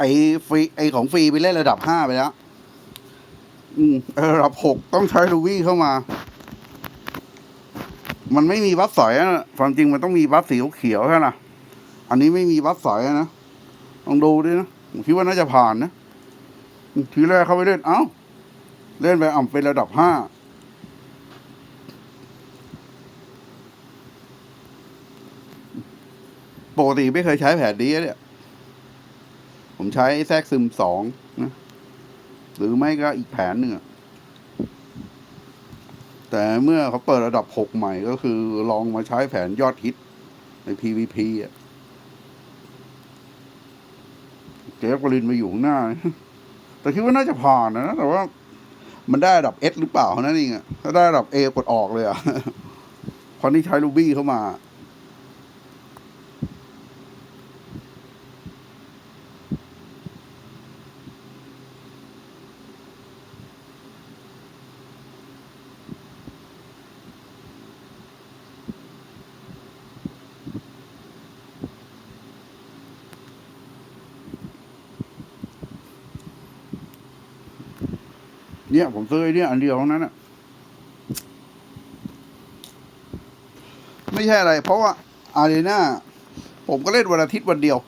ไอ้ฟรีไอ้ของฟรีไปเล่นระดับห้าไปแล้ว อืมระดับหกต้องใช้ลูวี่เข้ามา มันไม่มีบัฟสอยนะความจริงมันต้องมีบัฟสีเขียวใช่ไหมอันนี้ไม่มีบัฟสอยนะลองดูดินะผมคิดว่าน่าจะผ่านนะทีแรกเขาไปเล่น เอ้า เล่นไปอ่ำเป็นระดับห้าปกติไม่เคยใช้แผนนี้เนี่ย ผมใช้แทรกซึมสองนะหรือไม่ก็อีกแผนหนึ่งแต่เมื่อเขาเปิดระดับหกใหม่ก็คือลองมาใช้แผนยอดฮิตใน PVP อะเจฟกลินมาอยู่ข้างหน้า แต่คิดว่าน่าจะผ่านนะ แต่ว่ามันได้ระดับ S หรือเปล่านั่นเองอะถ้าได้ระดับ A กดออกเลยอะเพอนี่ใช้ลูบี้เข้ามา เนี่ย ผมซื้อไอ้เนี่ยอันเดียวนั้นอะไม่ใช่อะไร เพราะว่าอารีนาผมก็เล่นวันอาทิตย์วันเดียว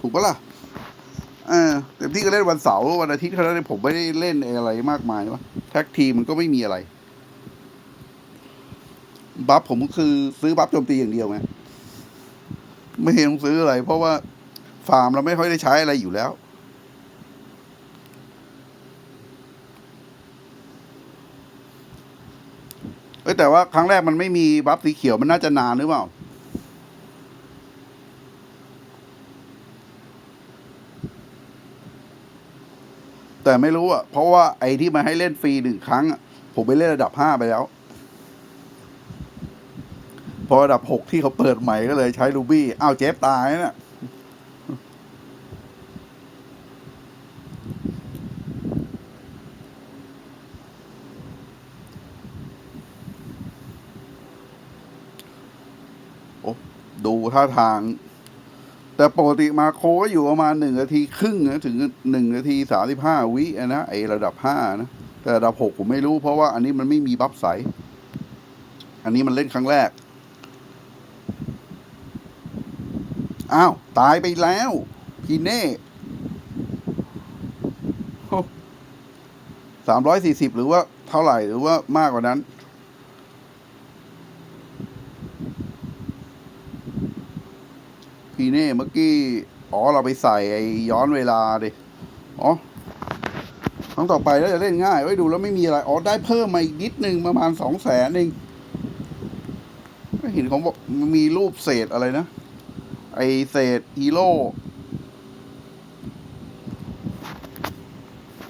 ถูกปะล่ะเออเต็มที่ก็เล่นวันเสาร์วันอาทิตย์เท่านั้นเองผมไม่ได้เล่นอะไรมากมายวะแท็กทีมมันก็ไม่มีอะไร บัฟผมก็คือซื้อบัฟโจมตีอย่างเดียวไงไม่เห็นต้องซื้ออะไร เพราะว่าฟาร์มเราไม่ค่อยได้ใช้อะไรอยู่แล้ว เอ้ยแต่ว่าครั้งแรกมันไม่มีบัฟสีเขียวมันน่าจะนานหรือเปล่า แต่ไม่รู้อะ เพราะว่าไอ้ที่มาให้เล่นฟรีหนึ่งครั้ง ผมไปเล่นระดับห้าไปแล้ว พอระดับหกที่เขาเปิดใหม่ก็เลยใช้ลูบี้อ้าวเจฟตายนะ่ะ ดูท่าทาง แต่ปกติมาโคก็อยู่ประมาณหนึ่งนาทีครึ่งนะถึงหนึ่งนาทีสามสิบห้าวินะไอระดับห้านะ แต่ระดับหกผมไม่รู้เพราะว่าอันนี้มันไม่มีบัฟใส อันนี้มันเล่นครั้งแรก อ้าว ตายไปแล้ว พี่เน่สามร้อยสี่สิบหรือว่าเท่าไหร่หรือว่ามากกว่านั้น พีเน่เมื่อกี้ อ๋อเราไปใส่ไอ้ย้อนเวลาดิ อ๋อครั้งต่อไปแล้วจะเล่นง่ายไว้ดูแล้วไม่มีอะไร อ๋อได้เพิ่มมาอีกนิดนึงประมาณสองแสนเองไม่เห็นของบอกมีรูปเศษอะไรนะ ไอเศษฮีโร่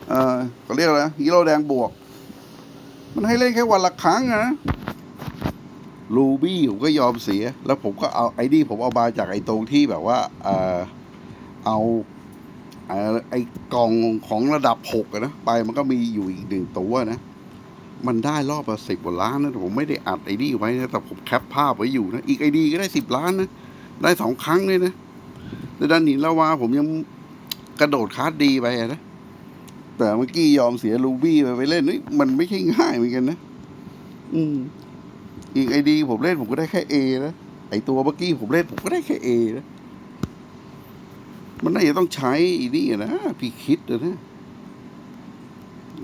เอ่อเขาเรียกอะไรฮีโร่แดงบวก มันให้เล่นแค่วันละครั้งนะ ลูบี้ผมก็ยอมเสีย แล้วผมก็เอาไอ้นี่ผมเอามาจากไอ้ตรงที่แบบว่าเออเอาไอ้กล่องของระดับหกนะไปมันก็มีอยู่อีกหนึ่งตัวนะ มันได้รอบละสิบกว่าล้านนะผมไม่ได้อัดไอ้นี่ไว้นะแต่ผมแคปภาพไว้อยู่นะอีกไอ้ดีก็ได้สิบล้านนะได้สองครั้งเลยนะแต่ดันหินละวาผมยังกระโดดคาร์ดดีไปนะแต่เมื่อกี้ยอมเสียลูบี้ไปไปเล่นนี่มันไม่ใช่ง่ายเหมือนกันนะ อืม อีกไอดีผมเล่นผมก็ได้แค่เอนะ ไอตัวเมื่อกี้ผมเล่นผมก็ได้แค่เอนะ มันน่าจะต้องใช้อีนี่นะพี่คิดอะนะ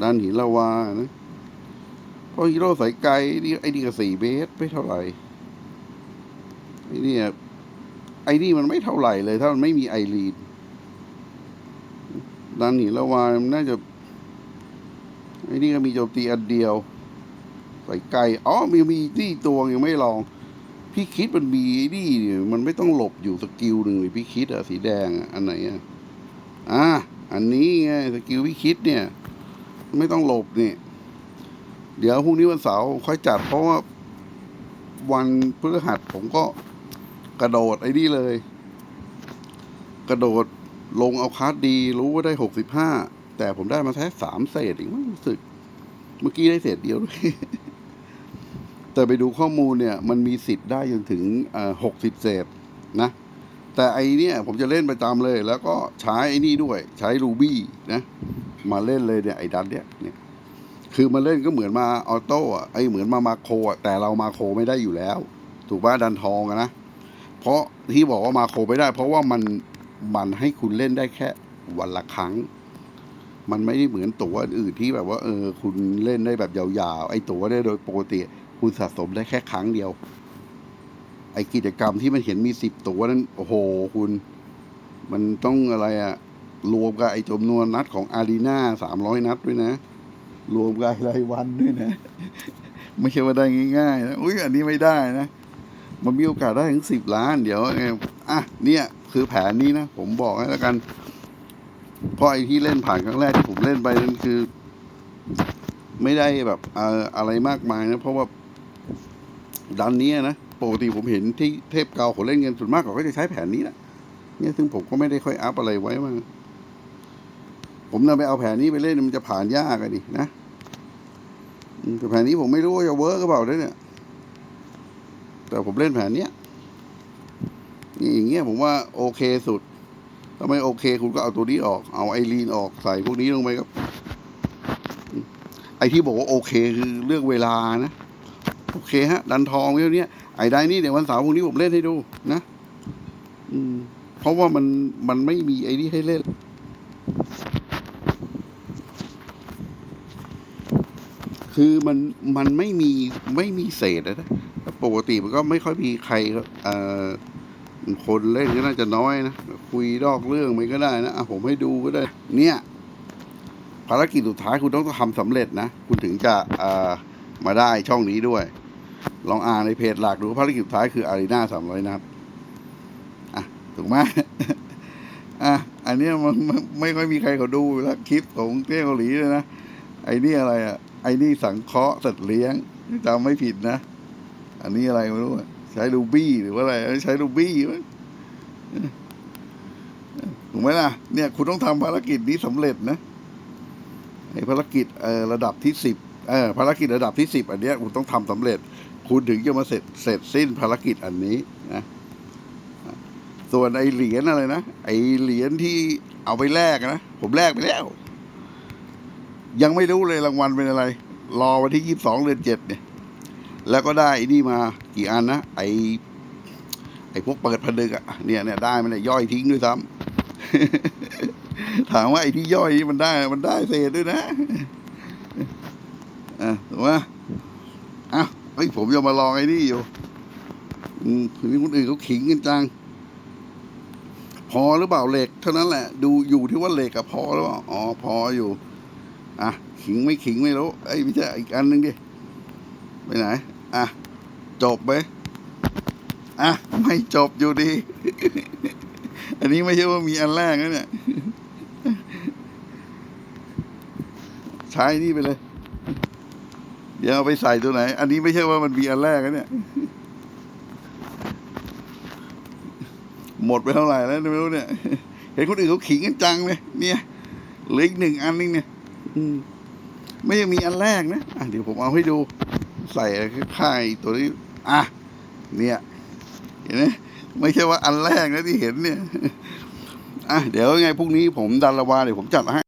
ด้านหินละวานะพราะฮีโร่สายไกลนี่ไอ้นี่ก็สี่เมตรไม่เท่าไหร่ไอ้นี่ไอ้นี่มันไม่เท่าไหร่เลย ถ้ามันไม่มีไอรีนด้านหินละวามันน่าจะไอ้นี่ก็มีโจมตีอันเดียว ไก่อ๋อมีมีนี่ตัวยังไม่ลอง พี่คิดมันมีนี่เนี่ยมันไม่ต้องหลบอยู่สกิลหนึ่งเลยพี่คิดอะสีแดงอะอันไหนอะอะอันนี้ไงสกิลพี่คิดเนี่ย ไม่ต้องหลบเนี่ยเดี๋ยวพรุ่งนี้วันเสาร์ค่อยจัดเพราะว่าวันพฤหัสผมก็กระโดดไอ้นี่เลย กระโดดลงเอาคาร์ดดี รู้ว่าได้หกสิบห้าแต่ผมได้มาแค่สามเศษเองมั้งรู้สึก เมื่อกี้ได้เศษเดียวด้วย แต่ไปดูข้อมูลเนี่ยมันมีสิทธิ์ได้จนถึงหกสิบเศษนะ แต่ไอเนี่ยผมจะเล่นประจำเลย แล้วก็ใช้ไอนี่ด้วย ใช้รูบี้นะ มาเล่นเลยเนี่ยไอ้ดันเนี่ยเนี่ย คือมาเล่นก็เหมือนมาออโต้อะไอเหมือนมามาโคอะแต่เรามาโคไม่ได้อยู่แล้ว ถูกป่ะดันทองอะนะ เพราะที่บอกว่ามาโคไม่ได้ เพราะว่ามันมันให้คุณเล่นได้แค่วันละครั้ง มันไม่ได้เหมือนตัวอื่นที่แบบว่า เออ คุณเล่นได้แบบยาวๆ ไอ้ตัวเนี่ยโดยปกติ คุณสะสมได้แค่ครั้งเดียว ไอกิจกรรมที่มันเห็นมีสิบตัวนั้น โอ้โห คุณ มันต้องอะไรอะรวมกับไอจำนวนนัดของอารีนาสามร้อยนัดด้วยนะ รวมกับรายวันด้วยนะ ไม่ใช่ว่าได้ง่ายๆนะอุ้ยอันนี้ไม่ได้นะ มันมีโอกาสได้ถึงสิบล้าน เดี๋ยวเอ่ออะเนี่ย คือแผนนี้นะ ผมบอกให้แล้วกันเพราะไอที่เล่นผ่านครั้งแรกที่ผมเล่นไปนั่นคือ ไม่ได้แบบเอออะไรมากมายนะ เพราะว่า ดันนี้นะปกติผมเห็นที่เทพเกาเขาเล่นกันส่วนมากเขาก็จะใช้แผนนี้นะเนี่ยซึ่งผมก็ไม่ได้ค่อยอัพอะไรไว้มากผมนำไปเอาแผนนี้ไปเล่นมันจะผ่านยากอะดินะแต่แผนนี้ผมไม่รู้ว่าจะเวิร์กหรือเปล่าด้วยเนี่ย แต่ผมเล่นแผนเนี้ยนี่อย่างเงี้ยผมว่าโอเคสุดถ้าไม่โอเค คุณก็เอาตัวนี้ออก เอาไอรีนออกใส่พวกนี้ลงไปครับ ไอที่บอกว่าโอเคคือเรื่องเวลานะ โอเคฮะ ดันทองเท่านี้ไอ้ได้นี่เดี๋ยววันเสาร์พรุ่งนี้ผมเล่นให้ดูนะ อืม เพราะว่ามันมันไม่มีไอ้นี่ให้เล่น คือมันมันไม่มีไม่มีเศษนะปกติมันก็ไม่ค่อยมีใครเอ่อคนเล่นก็น่าจะน้อยนะ คุยดอกเรื่องมันก็ได้นะอะผมให้ดูก็ได้ เนี่ยภารกิจสุดท้ายคุณต้องทำสำเร็จนะ คุณถึงจะเอ่อมาได้ช่องนี้ด้วย ลองอ่านในเพจหลักดูภารกิจท้ายคืออารีนาสามร้อยนัดอะถูกไหมอะอันนี้มันไม่ค่อยมีใครเขาดูแล้วคลิปของเกาหลีเลยนะไอ้นี่อะไรอะไอ้นี่สังเคราะห์สัตว์เลี้ยงจำไม่ผิดนะ อันนี้อะไรไม่รู้ใช้รูบี้หรือว่าอะไร ใช้รูบี้มั้งถูกไหมล่ะ เนี่ย คุณต้องทำภารกิจนี้สำเร็จนะไอ้ภารกิจเอ่อระดับที่สิบเออภารกิจระดับที่สิบอันเนี้ยคุณต้องทำสำเร็จ คุณถึงจะมาเสร็จเสร็จสิ้นภารกิจอันนี้นะส่วนไอเหรียญอะไรนะ ไอเหรียญที่เอาไปแลกนะ ผมแลกไปแล้ว ยังไม่รู้เลยรางวัลเป็นอะไร รอวันที่ยี่สิบสองเดือนเจ็ดเนี่ย แล้วก็ได้ไอ้นี่มากี่อันนะ ไอไอพวกเปิดผนึกอะเนี่ยเนี่ยได้มันเนี่ยย่อยทิ้งด้วยซ้ำถามว่าไอที่ย่อยมันได้ มันได้เศษด้วยนะอะถูกไหมอะเฮ้ย ผมจะมาลองไอ้นี่อยู่อืมถึงนี้คนอื่นเขาขิงกันจัง พอหรือเปล่าเหล็ก เท่านั้นแหละ ดูอยู่ที่ว่าเหล็กอะพอหรือเปล่าอ๋อพออยู่ อะ ขิงไม่ขิงไม่รู้ไอ้ยไม่ใช่อีกอันหนึ่งดิไปไหน อะ จบไหมอะ ไม่จบอยู่ดี อันนี้ไม่ใช่ว่ามีอันแรกนะเนี่ย ใช้นี่ไปเลย เดี๋ยวเอาไปใส่ตัวไหน อันนี้ไม่ใช่ว่ามันมีอันแรกนะเนี่ย หมดไปเท่าไหร่แล้วไม่รู้เนี่ย เห็นคนอื่นเขาขิงกันจังเลยเนี่ยเหลืออีกหนึ่งอันนึงเนี่ย อืม ไม่ยังมีอันแรกนะอะเดี๋ยวผมเอาให้ดู ใส่ค่ายตัวนี้ อะ เนี่ย เห็นไหมไม่ใช่ว่าอันแรกนะที่เห็นเนี่ย อะเดี๋ยวยังไงพรุ่งนี้ผมดันละวาเดี๋ยวผมจัดให้